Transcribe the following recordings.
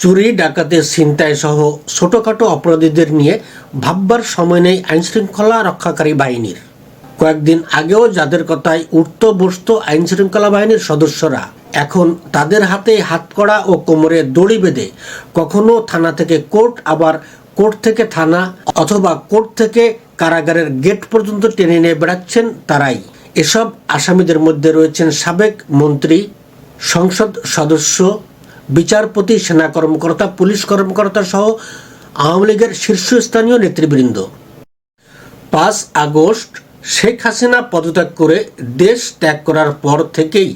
চুরি ডাকাতে ছিনতাই সহ ছোটখাটো অপরাধীদের নিয়ে ভাববার সময় নেই আইনশৃঙ্খলা রক্ষাকারী বাহিনীর। কয়েকদিন আগেও যাদের কথায় উঠত বসত আইনশৃঙ্খলা বাহিনীর সদস্যরা এখন তাদের হাতে হাতকড়া ও কোমরে দড়ি বেঁধে কখনো থানা থেকে কোর্ট, আবার কোর্ট থেকে থানা অথবা কোর্ট থেকে কারাগারের গেট পর্যন্ত টেনে নিয়ে বেড়াচ্ছেন তারাই। এসব আসামিদের মধ্যে রয়েছেন সাবেক মন্ত্রী, সংসদ সদস্য বিচারপতি, সেনা কর্মকর্তা, পুলিশ কর্মকর্তা সহ আওয়ামী লীগের শীর্ষস্থানীয় নেতৃবৃন্দ। পাঁচ আগস্ট শেখ হাসিনা পদত্যাগ করে দেশ ত্যাগ করার পর থেকেই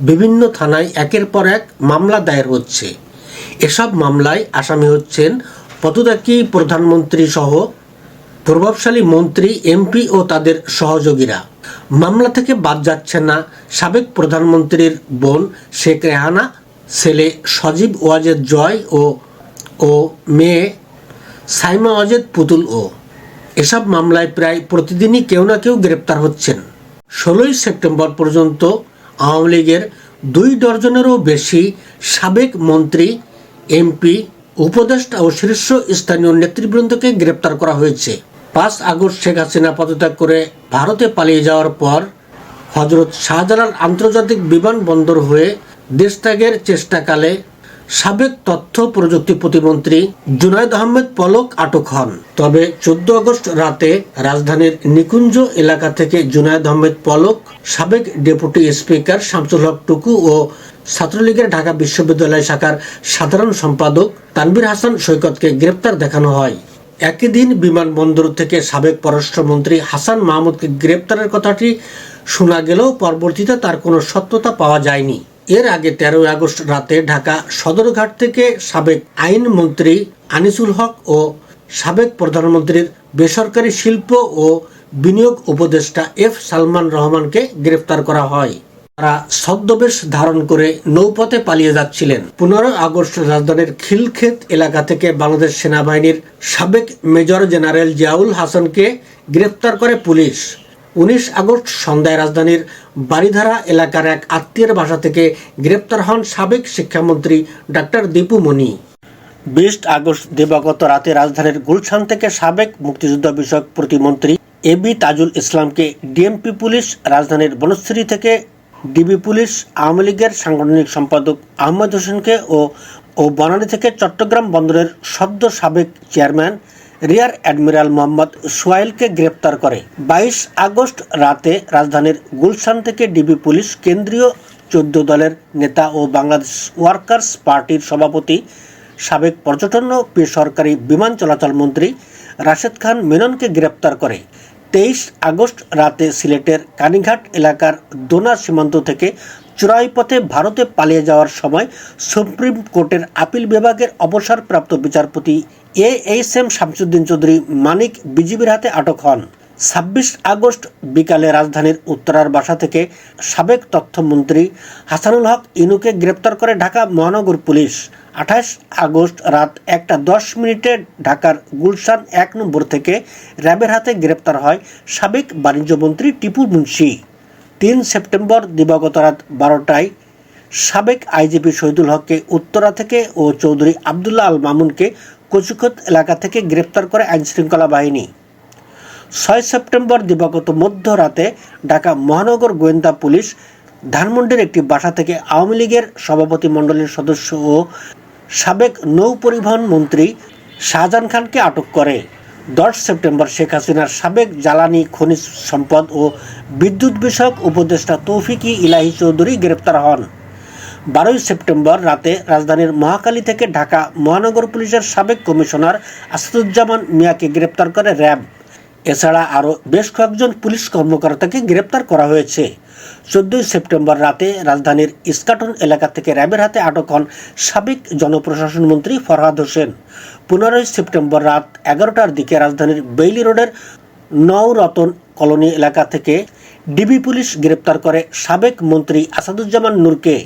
বিভিন্ন থানায় একের পর এক মামলা দায়ের হচ্ছে। এসব মামলায় আসামি হচ্ছেন পদত্যাগী প্রধানমন্ত্রী সহ প্রভাবশালী মন্ত্রী, এমপি ও তাদের সহযোগীরা। মামলা থেকে বাদ যাচ্ছে না সাবেক প্রধানমন্ত্রীর বোন শেখ রেহানা ছেলে সজীব ওয়াজেদ জয় ও ও মেয়ে সাইমা ওয়াজেদ পুতুল ও। এসব মামলায় প্রায় প্রতিদিনই কেউ না কেউ গ্রেপ্তার হচ্ছেন। ষোলোই সেপ্টেম্বর পর্যন্ত আওয়ামী লীগের দুই ডজনেরও বেশি সাবেক মন্ত্রী, এমপি, উপদেষ্টা ও শীর্ষ স্থানীয় নেতৃবৃন্দকে গ্রেপ্তার করা হয়েছে। পাঁচ আগস্ট শেখ হাসিনা পদত্যাগ করে ভারতে পালিয়ে যাওয়ার পর হজরত শাহজালাল আন্তর্জাতিক বিমানবন্দর হয়ে দেশত্যাগের চেষ্টাকালে সাবেক তথ্য প্রযুক্তি প্রতিমন্ত্রী জুনায়দ আহমেদ পলক আটক হন। তবে চোদ্দ আগস্ট রাতে রাজধানীর নিকুঞ্জ এলাকা থেকে জুনায়দ আহমেদ পলক, সাবেক ডেপুটি স্পিকার শামসুল হক টুকু ও ছাত্রলীগের ঢাকা বিশ্ববিদ্যালয় শাখার সাধারণ সম্পাদক তানবির হাসান সৈকতকে গ্রেপ্তার দেখানো হয়। একই দিন বিমানবন্দর থেকে সাবেক পররাষ্ট্রমন্ত্রী হাসান মাহমুদকে গ্রেপ্তারের কথাটি শোনা গেলেও পরবর্তীতে তার কোনো সত্যতা পাওয়া যায়নি। এর আগে তেরোই আগস্ট রাতে ঢাকা সদরঘাট থেকে সাবেক আইনমন্ত্রী আনিসুল হক ও সাবেক প্রধানমন্ত্রীর বেসরকারি শিল্প ও বিনিয়োগ উপদেষ্টা এফ সালমান রহমানকে গ্রেফতার করা হয়। তারা ছদ্মবেশ ধারণ করে নৌপথে পালিয়ে যাচ্ছিলেন। পনেরোই আগস্ট রাজধানীর খিলক্ষেত এলাকা থেকে বাংলাদেশ সেনাবাহিনীর সাবেক মেজর জেনারেল জিয়াউল হাসানকে গ্রেফতার করে পুলিশ। উনিশ আগস্ট সন্ধ্যায় রাজধানীর বাড়িধারা এলাকার এক আত্মীয়ের বাসা থেকে গ্রেপ্তার হন সাবেক শিক্ষামন্ত্রী ডাক্তার দীপু মনি। বিশ আগস্ট দিবাগত রাতে রাজধানীর গুলশান থেকে সাবেক মুক্তিযুদ্ধ বিষয়ক প্রতিমন্ত্রী এ বি তাজুল ইসলামকে ডিএমপি পুলিশ, রাজধানীর বনশ্রী থেকে ডিবি পুলিশ, আওয়ামী লীগের সাংগঠনিক সম্পাদক আহমেদ হোসেনকে ও ও বনানী থেকে চট্টগ্রাম বন্দরের সদ্য সাবেক চেয়ারম্যান রিয়ার অ্যাডমিরাল মোহাম্মদ সোয়াইলকে গ্রেপ্তার করে। বাইশ আগস্ট রাতে রাজধানীর গুলশান থেকে ডিবি পুলিশ কেন্দ্রীয় চোদ্দ দলের নেতা ও বাংলাদেশ ওয়ার্কার্স পার্টির সভাপতি, সাবেক পর্যটন ও বেসরকারি বিমান চলাচল মন্ত্রী রাশেদ খান মেননকে গ্রেপ্তার করে। তেইশ আগস্ট রাতে সিলেটের কানিঘাট এলাকার দোনা সীমান্ত থেকে চোরাই পথে ভারতে পালিয়ে যাওয়ার সময় সুপ্রিম কোর্টের আপিল বিভাগের অবসরপ্রাপ্ত বিচারপতি A H M Shamsuddin Chowdhury Manik বিজিবির হাতে আটক হন। ছাব্বিশ আগস্ট বিকালে রাজধানীর উত্তরার বাসা থেকে সাবেক তথ্যমন্ত্রী হাসানুল হক ইনুকে গ্রেপ্তার করে ঢাকা মহানগর পুলিশ। আঠাশ আগস্ট রাত একটা দশ মিনিটে ঢাকার গুলশান এক নম্বর থেকে র্যাবের হাতে গ্রেপ্তার হয় সাবেক বাণিজ্যমন্ত্রী টিপু মুন্সি। তিন সেপ্টেম্বর দিবাগত রাত বারোটায় সাবেক আইজিপি শহীদুল হককে উত্তরা থেকে ও চৌধুরী আবদুল্লাহ আল মামুনকে কচুখত এলাকা থেকে গ্রেপ্তার করে আইনশৃঙ্খলা বাহিনী। ছয় সেপ্টেম্বর দিবাগত মধ্যরাতে ঢাকা মহানগর গোয়েন্দা পুলিশ ধানমন্ডির একটি বাসা থেকে আওয়ামী লীগের সভাপতি মণ্ডলীর সদস্য ও সাবেক নৌ পরিবহন মন্ত্রী শাহজাহান খানকে আটক করে। দশ সেপ্টেম্বর শেখ হাসিনার সাবেক জ্বালানি, খনিজ সম্পদ ও বিদ্যুৎ বিষয়ক উপদেষ্টা তৌফিকি ইলাহি চৌধুরী গ্রেপ্তার হন। বারোই সেপ্টেম্বর রাতে রাজধানীর মহাকালী থেকে ঢাকা মহানগর পুলিশের সাবেক কমিশনার আসাদুজ্জামান মিয়াকে গ্রেপ্তার করে র্যাব। এছাড়া আরও বেশ কয়েকজন পুলিশ কর্মকর্তাকে গ্রেপ্তার করা হয়েছে। চোদ্দই সেপ্টেম্বর রাতে রাজধানীর ইস্কাটন এলাকা থেকে র্যাবের হাতে আটক হন সাবেক জনপ্রশাসন মন্ত্রী ফরহাদ হোসেন। পনেরোই সেপ্টেম্বর রাত এগারোটার দিকে রাজধানীর বেইলি রোডের নওরতন কলোনি এলাকা থেকে ডিবি পুলিশ গ্রেপ্তার করে সাবেক মন্ত্রী আসাদুজ্জামান নূরকে।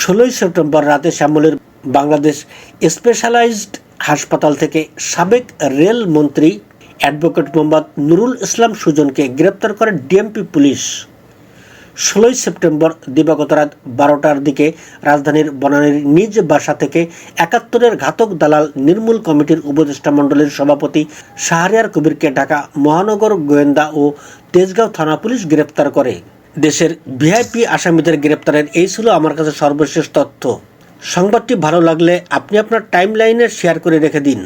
ষোলোই সেপ্টেম্বর রাতে শ্যামলের বাংলাদেশ স্পেশালাইজড হাসপাতাল থেকে সাবেক রেল মন্ত্রী অ্যাডভোকেট মোহাম্মদ নুরুল ইসলাম সুজনকে গ্রেপ্তার করে ডিএমপি পুলিশ। ষোলোই সেপ্টেম্বর দিবাগত রাত বারোটার দিকে রাজধানীর বনানীর নিজ বাসা থেকে একাত্তরের ঘাতক দালাল নির্মূল কমিটির উপদেষ্টা মণ্ডলীর সভাপতি শাহরিয়ার কবিরকে ঢাকা মহানগর গোয়েন্দা ও তেজগাঁও থানা পুলিশ গ্রেপ্তার করে। দেশের ভিআইপি আসামিদের গ্রেপ্তারের এই ছিল আমার কাছে সর্বশেষ তথ্য। সংবাদটি ভালো লাগলে আপনি আপনার টাইমলাইনে শেয়ার করে রেখে দিন।